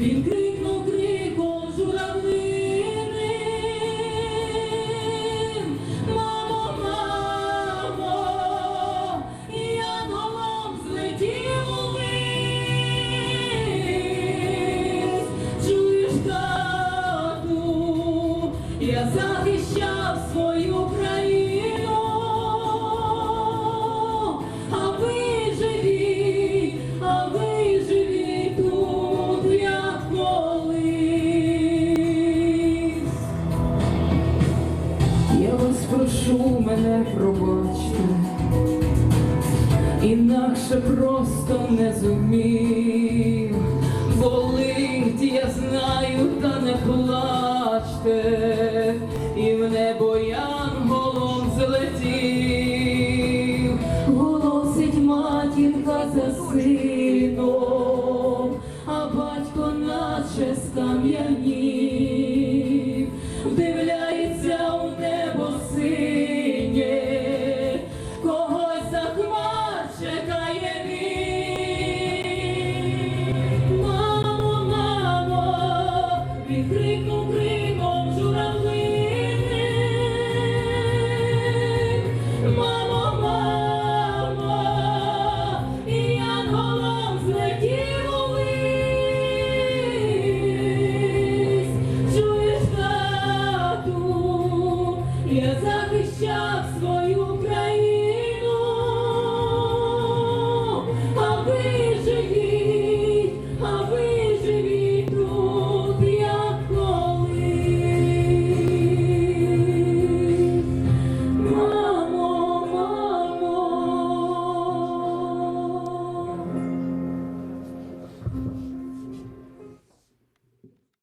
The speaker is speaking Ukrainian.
Він крикнув криком журавлиним Мамо, мамо, я голом злетів Чуєш тату, я захищав свою. Я вас прошу мене пробачте, інакше просто не зумів. Болить, я знаю, та не плачте, і в небо голом злетів. я захищав свого.